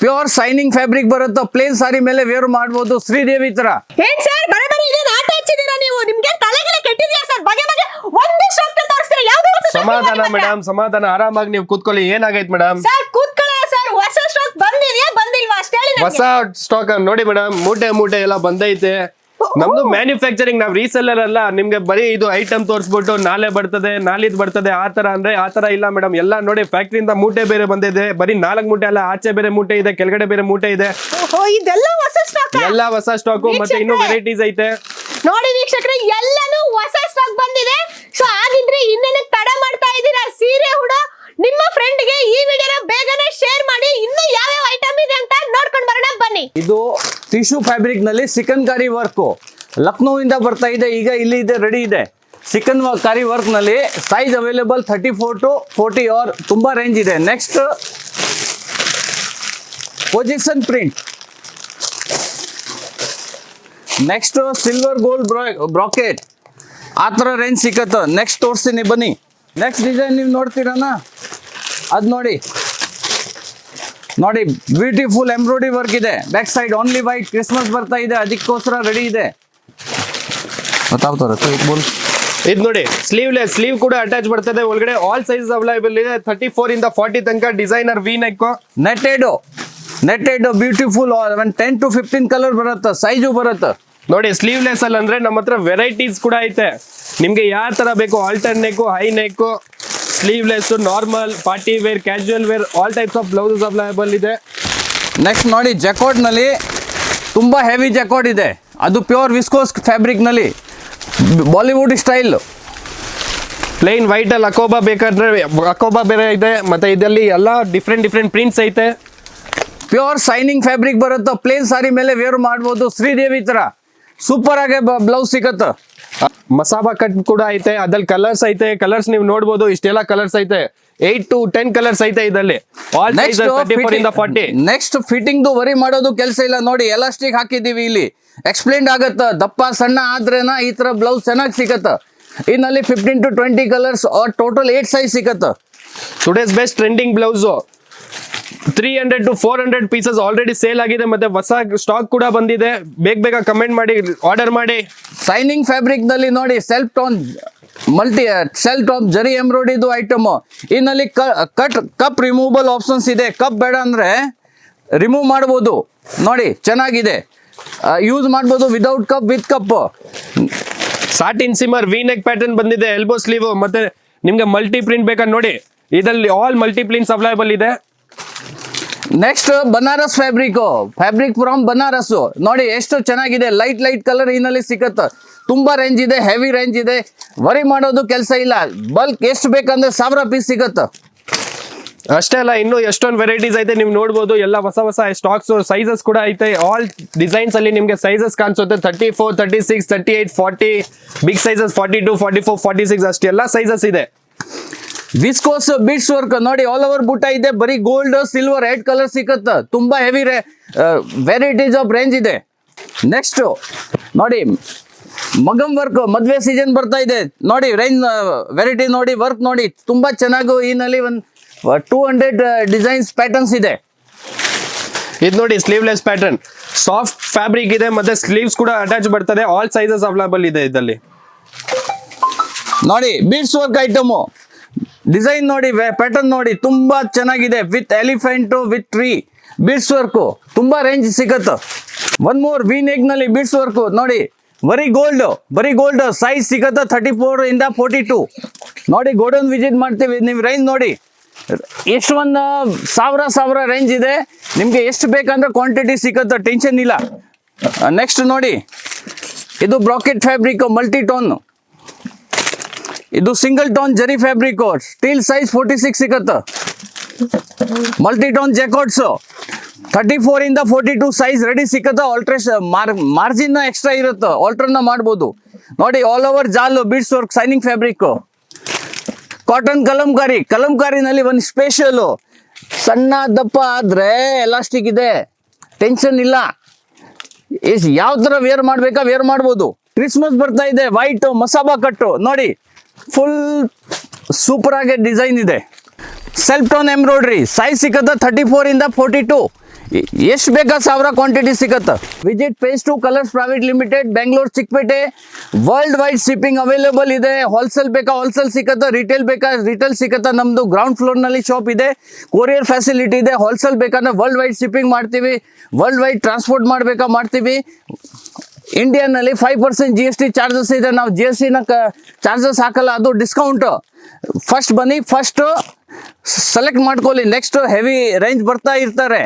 Pure shining fabric ಬರುತ್ತೋ plain sari ಮೇಲೆ wear ಮಾಡಬಹುದು ಶ್ರೀದೇವಿ ತರ. ಏನ್ ಸರ್ ಬರ ಬರ ಇದೇನ್ ಆಟ ಹಚ್ಚಿದೀರಾ ನೀವು? ನಿಮ್ಗೆ ತಲೆಗೆಲ್ಲ ಕೆಟ್ಟಿದ್ಯಾ ಸರ್ ಬಗೆ ಬಗೆ ಒಂದೇ ಶಾಪ್ ತೋರಿಸ್ತೀರಾ? ಯಾವ್ದು ಹೊಸ stock ಸಮಾಧಾನ ಮೇಡಮ್ ಸಮಾಧಾನ. ಆರಾಮಾಗಿ ನೀವು ಕೂತ್ಕೊಳ್ಳಿ. ಏನಾಗೈತೆ ಮೇಡಮ್ ಸರ್ ಕೂತ್ಕೊಳ್ಳ ಸರ್ ಹೊಸ ಸ್ಟಾಕ್ ಬಂದಿದ್ಯಾ? ಬಂದಿಲ್ವಾ? ಅಷ್ಟೇ ಹೇಳಿ ನನ್ಗೆ. ಹೊಸ ಸ್ಟಾಕ್ ನೋಡಿ ಮೇಡಮ್ ಮೂಟೆ ಮೂಟೆ ಎಲ್ಲ ಬಂದೈತೆ. ನಮ್ದು ಮ್ಯಾನುಫ್ಯಾಕ್ಚರಿಂಗ್ ನಾವ್ ರೀಸೆಲ್ಲರ್ ಅಲ್ಲ ನಿಮ್ಗೆ ಬರೀ ಇದು ಐಟಮ್ ತೋರಿಸ್ಬಿಟ್ಟು ನಾಳೆ ಬರ್ತದೆ ನಾಳಿದ್ ಬರ್ತದೆ ಆ ತರ ಅಂದ್ರೆ ಆ ತರ ಇಲ್ಲ ಮೇಡಮ್ ಎಲ್ಲ ನೋಡಿ ಫ್ಯಾಕ್ಟ್ರಿಯಿಂದ ಮೂಟೆ ಬೇರೆ ಬಂದಿದೆ ಬರೀ ನಾಲ್ಕು ಮೂಟೆ ಅಲ್ಲ ಆಚೆ ಬೇರೆ ಮೂಟೆ ಇದೆ ಕೆಳಗಡೆ ಬೇರೆ ಮೂಟೆ ಇದೆ. ಓಹೋ ಇದೆಲ್ಲ ಹೊಸ ಸ್ಟಾಕ್ ಎಲ್ಲ ಹೊಸ ಸ್ಟಾಕ್ ಮತ್ತೆ ಇನ್ನೂ ವೆರೈಟೀಸ್ ಐತೆ. ನೋಡಿ ವೀಕ್ಷಕರೇ ಎಲ್ಲಾನು ಹೊಸ ಸ್ಟಾಕ್ ಬಂದಿದೆ. ಸೊ ಹಾಗಿದ್ರೆ ಇನ್ನೇನಕ್ಕೆ ತಡ ಮಾಡ್ತಾ ಇದ್ದೀರಾ? ಸೀರೆ ಹುಡ ನಿಮ್ಮ ಫ್ರೆಂಡ್ಗೆ ಈ ವಿಡಿಯೋನ ಬೇಗನೆ ಶೇರ್ ಮಾಡಿ ಇನ್ನು ಯಾವ್ಯಾವ ಐಟಮ್ ಇದೆ ಅಂತ ನೋಡ್ಕೊಂಡು ಬರೋಣ ಬನ್ನಿ ಇದು ಟಿಶ್ಯೂ ಫ್ಯಾಬ್ರಿಕ್ನಲ್ಲಿ ಸಿಕನ್ ಕಾರಿ ವರ್ಕು ಲಕ್ನೋ ಇಂದ ಬರ್ತಾ ಇದೆ, ಈಗ ಇಲ್ಲಿ ಇದೆ ರೆಡಿ ಇದೆ. Chikankari ವರ್ಕ್ನಲ್ಲಿ size available thirty four to forty R ತುಂಬಾ ರೇಂಜ್ ಇದೆ. Next position print next silver gold brocade ಆ ಥರ ರೇಂಜ್ ಸಿಕ್ಕತ್ತ. ನೆಕ್ಸ್ಟ್ ತೋರಿಸ್ತೀನಿ ಬನ್ನಿ. ನೆಕ್ಸ್ಟ್ ಡಿಸೈನ್ ನೀವು ನೋಡ್ತೀರಣ್ಣ ಅದು ನೋಡಿ. ನೋಡಿ ಬ್ಯೂಟಿಫುಲ್ ಎಂಬ್ರಾಯ್ಡ್ರಿ ವರ್ಕ್ ಇದೆ. Back side only white Christmas ಬರ್ತಾ ಇದೆ ಅದಕ್ಕೋಸ್ಕರ ರೆಡಿ ಇದೆ. ಇದು ನೋಡಿ ಸ್ಲೀವ್ಲೆಸ್ ಸ್ಲೀವ್ ಕೂಡ ಅಟ್ಯಾಚ್ ಬರ್ತದೆ. ಒಳಗಡೆ ಆಲ್ ಸೈಜ್ ಅವೈಲೇಬಲ್ ಇದೆ. ಥರ್ಟಿ ಫೋರ್ ಇಂದ ಫಾರ್ಟಿ ತನಕ designer V neck netted netted beautiful ten to fifteen colour ಬರುತ್ತೆ ಸೈಜು ಬರುತ್ತೆ. ನೋಡಿ ಸ್ಲೀವ್ಲೆಸ್ ಅಲ್ಲಿ ಅಂದ್ರೆ ನಮ್ಮ ಹತ್ರ ವೆರೈಟೀಸ್ ಕೂಡ ಐತೆ. ನಿಮ್ಗೆ ಯಾವ ತರ ಬೇಕು halter neck high neck sleeveless normal party wear casual wear all types of blouses available ಇದೆ. ನೆಕ್ಸ್ಟ್ ನೋಡಿ ಜಕೋಟ್ನಲ್ಲಿ ತುಂಬ ಹೆವಿ ಜಕೋಟ್ ಇದೆ. ಅದು ಪ್ಯೂರ್ ವಿಸ್ಕೋಸ್ ಫ್ಯಾಬ್ರಿಕ್ನಲ್ಲಿ ಬಾಲಿವುಡ್ ಸ್ಟೈಲ್ ಪ್ಲೈನ್ ವೈಟ್ ಅಲ್ಲಿ ಅಕೋಬಾ ಬೇಕಾದ್ರೆ ಅಕೋಬಾ ಬೇರೆ ಇದೆ ಮತ್ತೆ ಇದರಲ್ಲಿ ಎಲ್ಲ ಡಿಫ್ರೆಂಟ್ ಡಿಫ್ರೆಂಟ್ ಪ್ರಿಂಟ್ಸ್ ಐತೆ. ಪ್ಯೂರ್ ಸೈನಿಂಗ್ ಫ್ಯಾಬ್ರಿಕ್ ಬರುತ್ತೋ ಪ್ಲೇನ್ ಸಾರಿ ಮೇಲೆ ವೇರ್ ಮಾಡ್ಬೋದು. ಶ್ರೀದೇವಿ ತರ. ಸೂಪರ್ ಆಗಿ ಬ್ಲೌಸ್ ಸಿಗತ್ತೆ. ಮಸಾಬಾ ಕಟ್ ಕೂಡ ಐತೆ ಅದ್ರಲ್ಲಿ ಕಲರ್ಸ್ ಐತೆ ಕಲರ್ಸ್ ನೀವು ನೋಡ್ಬೋದು ಇಷ್ಟೆಲ್ಲ ಕಲರ್ಸ್ ಐತೆ. ಏಟ್ ಟು ಟೆನ್ ಕಲರ್ಸ್ ಐತೆ ಇದರಲ್ಲಿ. ನೆಕ್ಸ್ಟ್ ಫಿಟ್ಟಿಂಗ್ ವರಿ ಮಾಡೋದು ಕೆಲಸ ಇಲ್ಲ. ನೋಡಿ ಎಲಾಸ್ಟಿಕ್ ಹಾಕಿದೀವಿ ಇಲ್ಲಿ. ಎಕ್ಸ್ಪ್ಲೇನ್ ಆಗತ್ತ. ದಪ್ಪ ಸಣ್ಣ ಆದ್ರೇನ ಈ ತರ ಬ್ಲೌಸ್ ಚೆನ್ನಾಗಿ ಸಿಗತ್ತ. ಇನ್ನಲ್ಲಿ fifteen to twenty colours total eight size ಸಿಗತ್ತ. Today's best trending blouse three hundred to four hundred pieces already sale ಆಗಿದೆ. ಮತ್ತೆ ಹೊಸ ಸ್ಟಾಕ್ ಕೂಡ ಬಂದಿದೆ. ಬೇಗ ಬೇಗ ಕಮೆಂಟ್ ಮಾಡಿ ಆರ್ಡರ್ ಮಾಡಿ. ಸೈನಿಂಗ್ ಫ್ಯಾಬ್ರಿಕ್ನಲ್ಲಿ ನೋಡಿ self tone multi cell top zari ಎಂಬ್ರಾಯ್ಡಿದು item ಇನ್ನಲ್ಲಿ ಕಟ್ ಕಪ್ ರಿಮೂವಲ್ ಆಪ್ಷನ್ಸ್ ಇದೆ. ಕಪ್ ಬೇಡ ಅಂದ್ರೆ ರಿಮೂವ್ ಮಾಡ್ಬೋದು. ನೋಡಿ ಚೆನ್ನಾಗಿದೆ. ಯೂಸ್ ಮಾಡ್ಬೋದು without cup with cup satin shimmer V neck pattern ಬಂದಿದೆ. ಎಲ್ಬೋ ಸ್ಲೀವ್ ಮತ್ತೆ ನಿಮ್ಗೆ ಮಲ್ಟಿ ಪ್ರಿಂಟ್ ಬೇಕಾದ್ರೆ ನೋಡಿ. ಇದರಲ್ಲಿ ಆಲ್ ಮಲ್ಟಿ ಪ್ರಿಂಟ್ಸ್ ಅವೈಲೇಬಲ್ ಇದೆ. Next Banaras fabric fabric from Banaras ನೋಡಿ, ಎಷ್ಟು ಚೆನ್ನಾಗಿದೆ. ಲೈಟ್ ಲೈಟ್ ಕಲರ್ ಇನ್ನಲ್ಲಿ ಸಿಗುತ್ತೆ ತುಂಬಾ ರೇಂಜ್ ಇದೆ ಹೆವಿ ರೇಂಜ್ ಇದೆ. ವರಿ ಮಾಡೋದು ಕೆಲಸ ಇಲ್ಲ. ಬಲ್ಕ್ ಎಷ್ಟು ಬೇಕಂದ್ರೆ ಸಾವಿರ ಪೀಸ್ ಸಿಗತ್ತೆ ಅಷ್ಟೇ ಅಲ್ಲ, ಇನ್ನು ಎಷ್ಟೊಂದು ವೆರೈಟೀಸ್ ಐತೆ ನೀವು ನೋಡ್ಬೋದು. ಎಲ್ಲ ಹೊಸ ಹೊಸ ಸ್ಟಾಕ್ಸ್ ಸೈಜಸ್ ಕೂಡ ಐತೆ. ಆಲ್ ಡಿಸೈನ್ಸ್ ಅಲ್ಲಿ ನಿಮಗೆ ಸೈಜಸ್ ಕಾಣಿಸುತ್ತೆ. Thirty four thirty six thirty eight forty big sizes forty two forty four forty six ಅಷ್ಟೆಲ್ಲ ಸೈಜಸ್ ಇದೆ. ವಿಸ್ಕೋಸ್ ಬೀಡ್ಸ್ ವರ್ಕ್ ನೋಡಿ ಆಲ್ ಓವರ್ ಬುಟ್ಟ ಇದೆ ಬರೀ ಗೋಲ್ಡ್ ಸಿಲ್ವರ್ ರೆಡ್ ಕಲರ್ ಸಿಕ್ಕತ್ತ. ತುಂಬಾ ಹೆವಿ ವೆರೈಟೀಸ್ ಆಫ್ ರೇಂಜ್ ಇದೆ. ನೆಕ್ಸ್ಟ್ ನೋಡಿ ಮಗಮ್ ವರ್ಕ್ ಮದ್ವೆ ಸೀಸನ್ ಬರ್ತಾ ಇದೆ. ನೋಡಿ ರೇಂಜ್ ವೆರೈಟಿ ನೋಡಿ ವರ್ಕ್ ನೋಡಿ ತುಂಬಾ ಚೆನ್ನಾಗಿ ನಲ್ಲಿ ಒಂದು ಟೂ ಹಂಡ್ರೆಡ್ ಡಿಸೈನ್ಸ್ ಪ್ಯಾಟರ್ನ್ಸ್ ಇದೆ. ಇದು ನೋಡಿ ಸ್ಲೀವ್ಲೆಸ್ ಪ್ಯಾಟರ್ನ್ ಸಾಫ್ಟ್ ಫ್ಯಾಬ್ರಿಕ್ ಇದೆ ಮತ್ತೆ ಸ್ಲೀವ್ಸ್ ಕೂಡ ಅಟ್ಯಾಚ್ ಬರ್ತದೆ. ಆಲ್ ಸೈಜಸ್ ಅವೈಲೇಬಲ್ ಇದೆ ಇದರಲ್ಲಿ. ನೋಡಿ ಬೀಡ್ಸ್ ವರ್ಕ್ ಐಟಮು ಡಿಸೈನ್ ನೋಡಿ ಪ್ಯಾಟರ್ನ್ ನೋಡಿ, ತುಂಬಾ ಚೆನ್ನಾಗಿದೆ. With elephant with tree beads work ತುಂಬಾ ರೇಂಜ್ ಸಿಗತ್ತೆ. ಒನ್ ಮೋರ್ ವಿ ನೆಕ್ನಲ್ಲಿ ಬೀಡ್ಸ್ ವರ್ಕು ನೋಡಿ, ಬರೀ ಗೋಲ್ಡ್ ಬರೀ ಗೋಲ್ಡ್ ಸೈಜ್ ಸಿಗತ್ತೆ ಥರ್ಟಿ ಫೋರ್ ಇಂದ ಫೋರ್ಟಿ ಟು ನೋಡಿ ಗೋಡನ್ ವಿಸಿಟ್ ಮಾಡ್ತೀವಿ ನೀವು ರೇಂಜ್ ನೋಡಿ. ಎಷ್ಟು ಒಂದು ಸಾವಿರ ಸಾವಿರ ರೇಂಜ್ ಇದೆ. ನಿಮಗೆ ಎಷ್ಟು ಬೇಕಂದ್ರೆ ಕ್ವಾಂಟಿಟಿ ಸಿಗತ್ತೆ ಟೆನ್ಷನ್ ಇಲ್ಲ. ನೆಕ್ಸ್ಟ್ ನೋಡಿ, ಇದು ಬ್ರಾಕೆಟ್ ಫ್ಯಾಬ್ರಿಕ್ ಮಲ್ಟಿ ಟೋನ್ ಇದು single tone zari fabric still size forty six ಸಿಗತ್ತೆ. Multi tone jacquards thirty four ಇಂದ ಫೋರ್ಟಿ ಟು ಸೈಜ್ ರೆಡಿ ಸಿಕ್ಕತ್ತೆ ಆಲ್ಟ್ರೇಷನ್ ಮಾರ್ ಮಾರ್ಜಿನ್ ಎಕ್ಸ್ಟ್ರಾ ಇರುತ್ತೆ. ಆಲ್ಟ್ರನ್ನ ಮಾಡ್ಬೋದು. ನೋಡಿ all over ಜಾಲು beads work shining fabric cotton Kalamkari. ಕಲಂಕಾರಿನಲ್ಲಿ ಒಂದು ಸ್ಪೆಷಲು ಸಣ್ಣ ದಪ್ಪ ಆದ್ರೆ ಎಲಾಸ್ಟಿಕ್ ಇದೆ. ಟೆನ್ಷನ್ ಇಲ್ಲ. ಯಾವ ತರ ವೇರ್ ಮಾಡ್ಬೇಕಾ? ವೇರ್ ಮಾಡ್ಬೋದು. ಕ್ರಿಸ್ಮಸ್ ಬರ್ತಾ ಇದೆ. ವೈಟ್ ಮಸಾಬಾ ಕಟ್ಟು. ನೋಡಿ ಫುಲ್ ಸೂಪರ್ ಆಗಿ ಡಿಸೈನ್ ಇದೆ. ಸೆಲ್ಫ್ ಟೋನ್ ಎಂಬ್ರಾಯ್ಡ್ರಿ ಸೈಜ್ ಸಿಕ್ಕತ್ತೆ ಥರ್ಟಿ ಫೋರ್ ಇಂದ ಫೋರ್ಟಿ ಟು ಎಷ್ಟು ಬೇಕಾ ಸಾವಿರ ಕ್ವಾಂಟಿಟಿ ಸಿಗತ್ತೆ visit pace two colours private limited Bengaluru Chickpet world wide shipping available ಇದೆ. ಹೋಲ್ಸೇಲ್ ಬೇಕಾ ಹೋಲ್ಸೇಲ್ ಸಿಕ್ಕತ್ತೆ? ರಿಟೇಲ್ ಬೇಕಾ ರಿಟೇಲ್ ಸಿಕ್ಕತ್ತೆ? ನಮ್ಮದು ಗ್ರೌಂಡ್ ಫ್ಲೋರ್ನಲ್ಲಿ ಶಾಪ್ ಇದೆ. ಕೊರಿಯರ್ ಫೆಸಿಲಿಟಿ ಇದೆ. ಹೋಲ್ಸೇಲ್ ಬೇಕಂದ್ರೆ ವರ್ಲ್ಡ್ ವೈಡ್ ಶಿಪ್ಪಿಂಗ್ ಮಾಡ್ತೀವಿ. ವರ್ಲ್ಡ್ ವೈಡ್ ಟ್ರಾನ್ಸ್ಪೋರ್ಟ್ ಮಾಡಬೇಕಾ ಮಾಡ್ತೀವಿ. ಇಂಡಿಯಾನಲ್ಲಿ five percent G S T charges ಇದೆ. ನಾವು ಜಿ ಎಸ್ ಟಿನ ಚಾರ್ಜಸ್ ಹಾಕಲ್ಲ, ಅದು ಡಿಸ್ಕೌಂಟು ಫಸ್ಟ್ ಬನ್ನಿ ಫಸ್ಟ್ ಸೆಲೆಕ್ಟ್ ಮಾಡ್ಕೊಳ್ಳಿ. ನೆಕ್ಸ್ಟ್ ಹೆವಿ ರೇಂಜ್ ಬರ್ತಾ ಇರ್ತಾರೆ